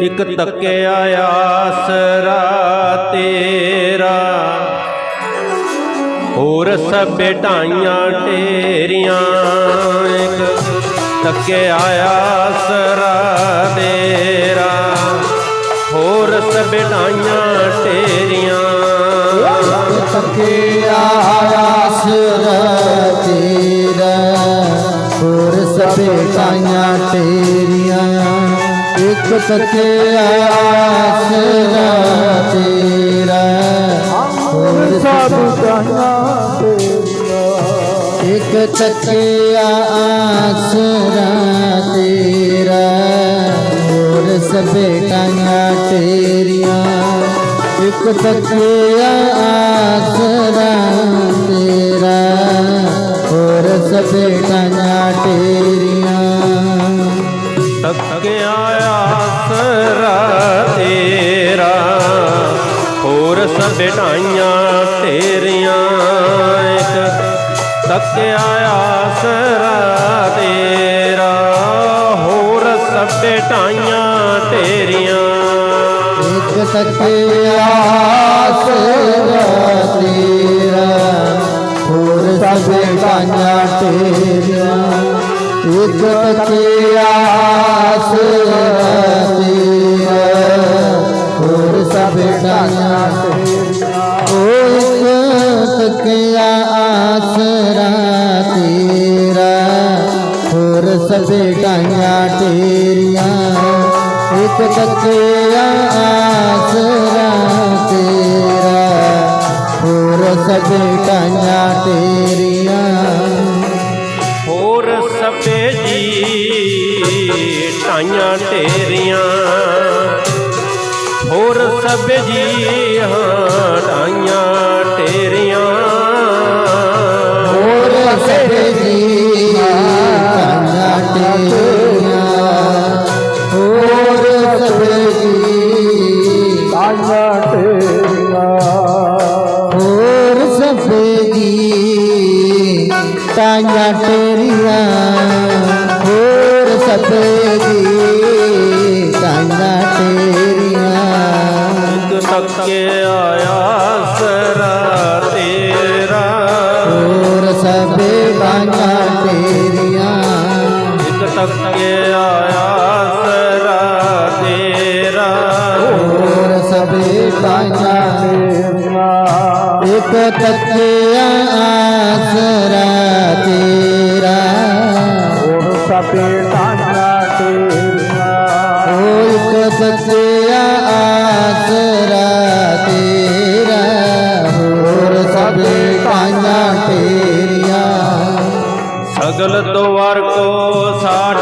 ਇੱਕ ਤੱਕਿਆ ਆਸਰਾ ਤੇਰਾ। ਹੋਰ ਸਭੇ ਢਾਈਆਂ ਢੇਰੀਆਂ, ਇੱਕ ਤੱਕਿਆ ਆਸਰਾ ਤੇਰਾ। ਹੋਰ ਸਭੇ ਢਾਈਆਂ ਢੇਰੀਆਂ। ਤਕਿਆ ਆਸਰਾ ਤੇਰਾ। ਹੋਰ ਸਭੇ ਕਾਈਆਂ ਤੇਰੀਆਂ ਇੱਕ ਤਕਿਆ ਆਸਰਾ ਤੇਰਾ ਹੋਰ ਸਭੇ ਕਾਈਆਂ ਤੇਰੀਆਂ ਇੱਕ ਤਕਿਆ ਆਸਰਾ ਤੇਰਾ ਹੋਰ ਸਭੇ ਕਾਈਆਂ ਤੇਰੀਆਂ ਇੱਕ ਤਕਿਆ ਆਸਰਾ ਤੱਕਿਆ ਆਸਰਾ ਤੇਰਾ। ਹੋਰ ਸਭੇ ਢਾਈਆਂ ਤੇਰੀਆਂ ਇੱਕ ਤੱਕਿਆ ਆਸਰਾ ਤੇਰਾ। ਹੋਰ ਸਭੇ ਢਾਈਆਂ ਤੇਰੀਆਂ। ਇੱਕ ਤਕਿਆ ਆਸਰਾ ਤੇਰਾ। ਹੋਰ ਸਭੇ ਕਾਈਆਂ ਤੇਰੀਆਂ। ਇੱਕ ਤਕਿਆ ਆਸਰਾ ਤੇਰਾ ਹੋਰ ਸਭੇ ਕਾਈਆਂ ਤੇਰੀਆਂ ਓ ਇੱਕ ਤਕਿਆ ਆਸਰਾ ਤੇਰਾ ਹੋਰ ਸਭੇ ਕਾਈਆਂ ਤੇਰੀਆਂ ਢਾਈਆਂ ਤੇਰੀਆਂ ਹੋਰ ਸਭੇ ਜੀ ਹਾਂ, ਢਾਈਆਂ ਤੇਰੀਆਂ ਹੋਰ ਸਭੇ ਜੀ ਕਾਈਆਂ ਤੇਰੀਆਂ ਹੋਰ ਸਭੇ ਜੀ ਕਾਈਆਂ ਤੇਰੀਆਂ ਹੋਰ ਸਭੇ ਜੀ ਕਾਈਆਂ ਤੇਰੀਆਂ ਹੋਰ ਸਭੇ ਜੀ ਕਾਈਆਂ ਤੇਰੀਆਂ ਇੱਕ ਤੱਕਿਆ ਆਸਰਾ ਤੇਰਾ ਹੋਰ ਸਭੇ ਕਾਈਆਂ ਤੇਰੀਆਂ ਇੱਕ ਤੱਕਿਆ ਆਸਰਾ ਤੇਰਾ ਹੋਰ ਸਭੇ ਕਾਈਆਂ ਤੇਰੀਆਂ ਇੱਕ ਤਕਿਆ ਆਸਰਾ ਤੇਰਾ ਹੋਰ ਸਭੇ ਕਾਈਆਂ ਤੇਰੀਆਂ ਓ ਇੱਕ ਤਕਿਆ ਆਸਰਾ ਤੇਰਾ ਹੋਰ ਸਭੇ ਕਾਈਆਂ ਤੇਰੀਆਂ ਸਗਲ ਦੁਆਰ ਕੋ ਸਾਡ